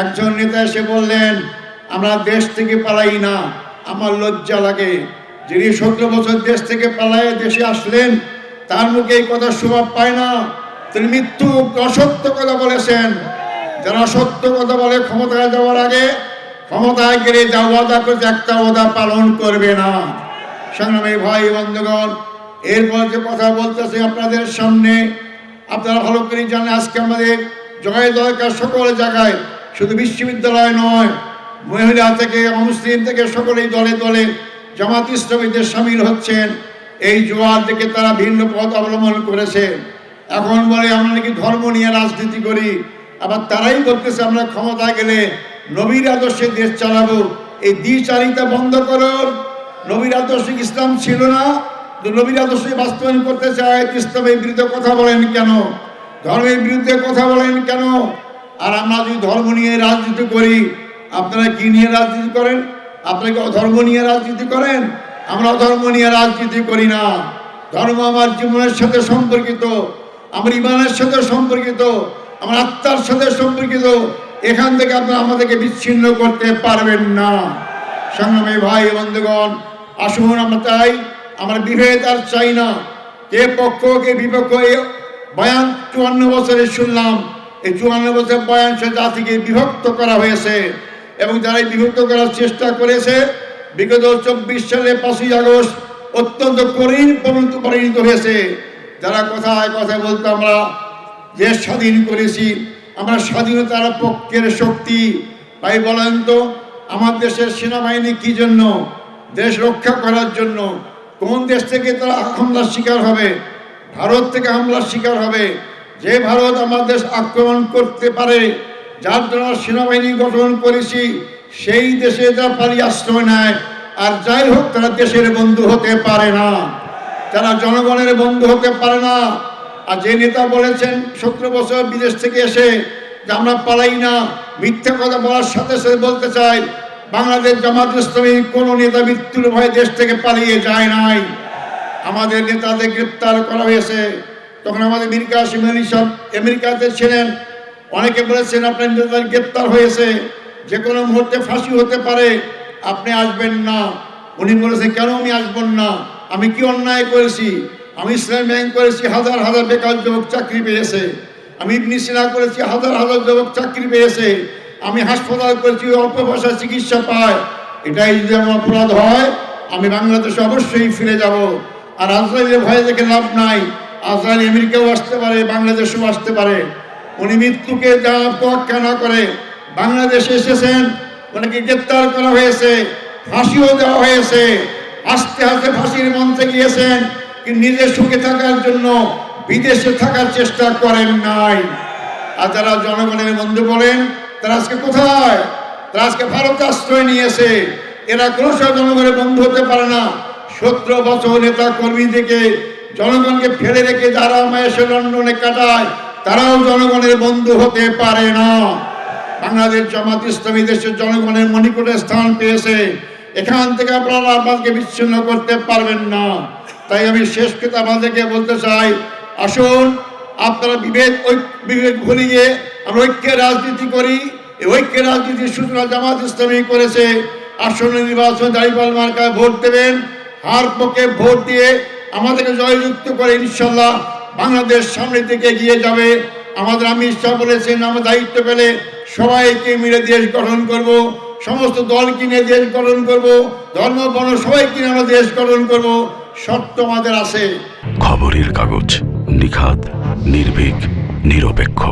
একজন নেতা এসে বললেন, আমরা দেশ থেকে পালাই না, আমার লজ্জা লাগে। যিনি সতেরো বছর দেশ থেকে পালায় দেশে আসলেন, তার মুখে এই কথা স্বভাব পায় না। তিনি মৃত্যু অসত্য কথা বলেছেন। যারা সত্য কথা বলে ক্ষমতায় যাওয়ার আগে ক্ষমতায় গেলে যা ওয়াদা করছে একটা ওদা পালন করবে না। সংগ্রামী ভাই, বন্ধুগণ, এরপর যে কথা বলতেছে আপনাদের সামনে, আপনারা ভালো করে জানেন আজকে আমাদের জয় দরকার সকল জায়গায়। শুধু বিশ্ববিদ্যালয় নয়, মহিলা থেকে মুসলিম থেকে সকলেই দলে দলে জামাত ইসলামীদের সামিল হচ্ছেন। এই জোয়ার থেকে তারা ভিন্ন পথ অবলম্বন করেছে। এখন বলে আমরা নাকি ধর্ম নিয়ে রাজনীতি করি, আবার তারাই বলতেছে আমরা ক্ষমতায় গেলে নবীর আদর্শে দেশ চালাবো। এই দ্বিচারিতা বন্ধ করুন। নবীর আদর্শ ইসলাম ছিল না নবীর আদর্শ বাস্তবায়ন করতে চায় ইসলামের বিরুদ্ধে কথা বলেন কেন? ধর্মের বিরুদ্ধে কথা বলেন কেন? আর আমরা যদি ধর্ম নিয়ে রাজনীতি করি, আপনারা কি নিয়ে রাজনীতি করেন? আপনারা কি ধর্ম নিয়ে রাজনীতি করেন? আমরা ধর্ম নিয়ে রাজনীতি করি না। ধর্ম আমার জীবনের সাথে সম্পর্কিত, আমার ইমানের সাথে সম্পর্কিত, আমার আত্মার সাথে সম্পর্কিত। এখান থেকে আপনারা আমাদেরকে বিচ্ছিন্ন করতে পারবেন না। সংগ্রামী ভাই বন্ধুগণ, আসুন আমরা চাই, আমরা বিভেদ আর চাই না। কে পক্ষ, কে বিপক্ষ বয়ান চুয়ান্ন বছরে শুনলাম। এই চুয়ান্ন বছর বয়ান জাতিকে বিভক্ত করা হয়েছে এবং যারা বিভক্ত করার চেষ্টা করেছে, বিগত চব্বিশ সালে পাঁচই আগস্ট অত্যন্ত কঠিন পরিণত পরিণত হয়েছে। যারা কথায় কথা বলতো আমরা দেশ স্বাধীন করেছি, আমরা স্বাধীনতার পক্ষের শক্তি। ভাই, বলেন তো, আমার দেশের সেনাবাহিনী কি জন্য? দেশ রক্ষা করার জন্য? কোন দেশ থেকে তারা হামলার শিকার হবে? ভারত থেকে হামলার শিকার হবে? যে ভারত আমার দেশ আক্রমণ করতে পারে, যার জন্য সেনাবাহিনী গঠন করেছি, সেই দেশে যা পালিয়ে আশ্রয় নেয়। আর যাই হোক, তারা দেশের বন্ধু হতে পারে না। তারা জনগণের বন্ধু হতে পারে না। আর যে নেতা বলেছেন সতেরো বছর বিদেশ থেকে এসে যে আমরা পালাই না, মিথ্যা কথা বলার সাথে সাথে বলতে চাই, বাংলাদেশ জামাত ইসলামী কোন নেতা মৃত্যুর ভয়ে দেশ থেকে পালিয়ে যায় নাই। আমাদের নেতাদের গ্রেপ্তার করা হয়েছে। তখন আমাদের মীর কাসিম আলী সব আমেরিকাতে ছিলেন। অনেকে বলেছেন, আপনার নেতাদের গ্রেপ্তার হয়েছে। যে কোনো মুহূর্তে ফাঁসি হতে পারে। আপনি আসবেন না। উনি বলেছেন, কেন আমি আসবেন না? আমি কি অন্যায় করেছি? আমি ইসলাম ব্যাংক করেছি, হাজার হাজার বেকার যুবক চাকরি পেয়েছে। আমি ইবনি সিনা করেছি, হাজার হাজার যুবক চাকরি পেয়েছে। আমি হাসপাতাল করেছি, অল্প পয়সায় চিকিৎসা পায়। এটাই যদি আমার অপরাধ হয়, আমি বাংলাদেশে অবশ্যই ফিরে যাব। আর আজরাইলের ভয়ে দেখে লাভ নাই। আজরাইল আমেরিকাও আসতে পারে, বাংলাদেশেও আসতে পারে। উনি মৃত্যুকে যা তোয়াক্কা না করে বাংলাদেশে এসেছেন ওনাকে গ্রেপ্তার করা হয়েছে, ফাঁসিও দেওয়া হয়েছে। আস্তে আস্তে ফাঁসির মঞ্চে গিয়েছেন নিজের সুখে থাকার জন্য বিদেশে থাকার চেষ্টা করেন নাই। আর যারা জনগণের বন্ধু বলেন, তারা আজকে কোথায়? তারা আজকে ভারতে আশ্রয় নিয়েছে। এরা কোনো জনগণের বন্ধু হতে পারে না। সতেরো বছর নেতা কর্মী থেকে জনগণকে ফেলে রেখে যারা মায়েসে লন্ডনে কাটায়, তারাও জনগণের বন্ধু হতে পারে না। বাংলাদেশ জামাত ইসলামী দেশের জনগণের মণিকূটে স্থান পেয়েছে। এখান থেকে আপনারা আমাদেরকে বিচ্ছিন্ন করতে পারবেন না। তাই আমি শেষ কথা আমাদেরকে বলতে চাই, আসুন, আপনারা বিভেদ বিভেদ ভুলিয়ে আমরা ঐক্যের রাজনীতি করি। এই ঐক্যের রাজনীতির সূচনা জামাত ইসলামী করেছে। আসন্ন নির্বাচন দাঁড়িপাল মার্কায় ভোট দেবেন, হার পক্ষে ভোট দিয়ে আমাদেরকে জয়যুক্ত করে ইনশাল্লাহ বাংলাদেশ সামনের দিকে এগিয়ে যাবে। আমাদের আমি ইচ্ছা বলেছেন, আমরা দায়িত্ব পেলে সবাইকে মিলে দেশ গঠন করব, সমস্ত দল কিনে দেশ গঠন করব, ধর্ম, বর্ণ সবাই কিনে আমরা দেশ গঠন করব। শর্ত আমাদের আছে। খবরের কাগজ নিখাত নির্ভীক, নিরপেক্ষ।